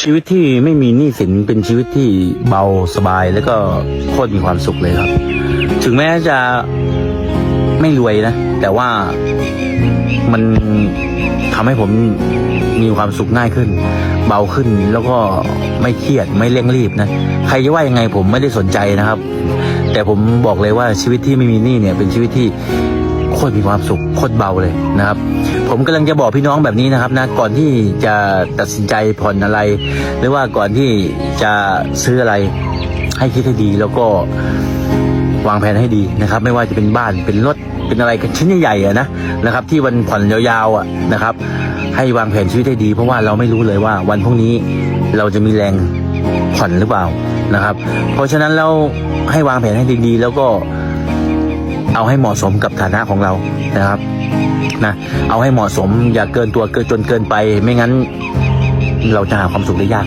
ชีวิตที่ไม่มีหนี้สินเป็นชีวิตที่เบาสบายแล้วก็โคตรมีความสุขเลยครับ ถึงแม้จะไม่รวยนะ แต่ว่ามันทำให้ผมมีความสุขง่ายขึ้น เบาขึ้นแล้วก็ไม่เครียดไม่เร่งรีบนะ ใครจะว่ายังไงผมไม่ได้สนใจนะครับ แต่ผมบอกเลยว่าชีวิตที่ไม่มีหนี้เนี่ยเป็นชีวิตที่ โคตรมีความสุขโคตรเบาเลยนะครับ ผมกำลังจะบอกพี่น้องแบบนี้นะครับนะก่อนที่จะตัดสินใจผ่อนอะไร หรือว่าก่อนที่จะซื้ออะไรให้คิดให้ดีแล้วก็วางแผนให้ดีนะครับ ไม่ว่าจะเป็นบ้านเป็นรถเป็นอะไรกันชิ้นใหญ่ๆอะนะนะครับ ที่วันผ่อนยาวๆอะนะครับ ให้วางแผนชีวิตให้ดี เพราะว่าเราไม่รู้เลยว่าวันพรุ่งนี้เราจะมีแรงผ่อนหรือเปล่านะครับ เพราะฉะนั้นเราให้วางแผนให้ดีๆ แล้วก็ เอาให้เหมาะสมกับฐานะของเรานะครับนะเอาให้เหมาะสมอย่าเกินตัวเกินจนเกินไป ไม่งั้นเราจะหาความสุขได้ยาก